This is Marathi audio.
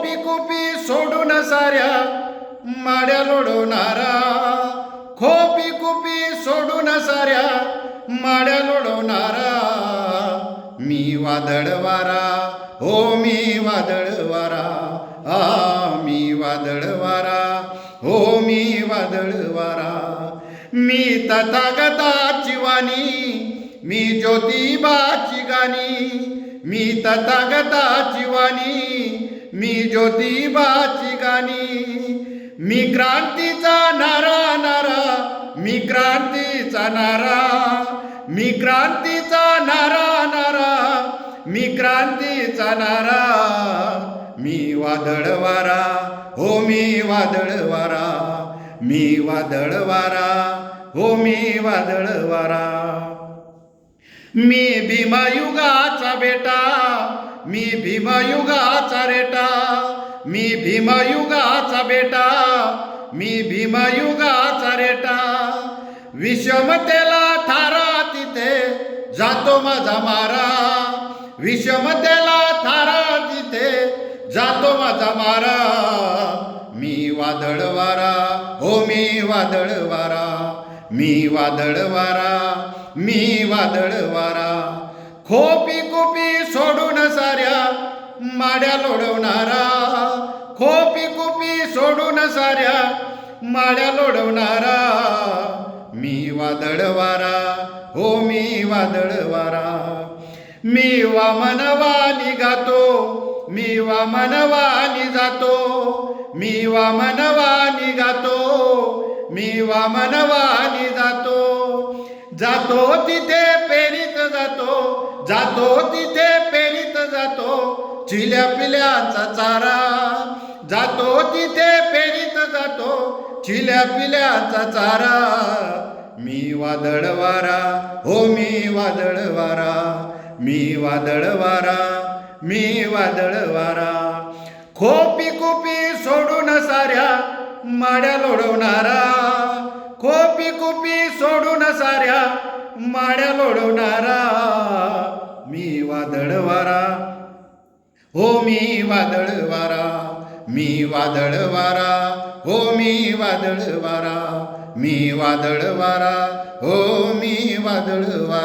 खोपी कुपी सोडून साऱ्या माड्या लोडवणारा. खोपी कुपी सोडून साऱ्या माड्या लोडवणारा. मी वादळ वारा हो मी वादळ वारा आ मी वादळ वारा हो मी वादळ वारा मी तथागताची वाणी मी ज्योतिबाची गाणी. मी तथागताची वाणी मी ज्योतिबाची गाणी मी क्रांतीचा नारा नारा मी क्रांतीचा नारा मी क्रांतीचा नारा नारा मी क्रांतीचा नारा मी वादळ वारा हो मी वादळ वारा मी वादळ वारा हो मी वादळ वारा. मी भीमायुगाचा बेटा मी भीमायुगाचा रेटा मी भीमायुगाचा बेटा मी भीमायुगाचा रेटा. विषमतेला थारा तिथे जातो माझा मारा. विषमतेला थारा तिथे जातो माझा मारा. मी वादळ वारा हो मी वादळ वारा. मी वादळ वारा मी वादळ वारा. खोपी कुपी सोडून साऱ्या माड्या लोडवणारा. खोपी कुपी सोडून साऱ्या माड्या लोडवणारा. मी वादळ वारा हो मी वादळ वारा मी वामनवा गातो मी वामनवा जातो. मी वामनवा गातो मी वामनवा जातो. जातो तिथे पे जातो तिथे पेरीत जातो चिल्या पिल्याचा चारा. जातो तिथे पेरीत जातो चिल्या पिल्याचा चारा. मी वादळ वारा हो मी वादळ वारा मी वादळ वारा मी वादळ वारा खोपी कुपी सोडून साऱ्या माड्या लोडवणारा. खोपी कुपी सोडून साऱ्या माड्या लोडवणारा. वारा. हो मी वादळ वारा मी वादळ वारा. हो मी वादळ वारा मी वादळ वारा. हो मी वादळ वारा.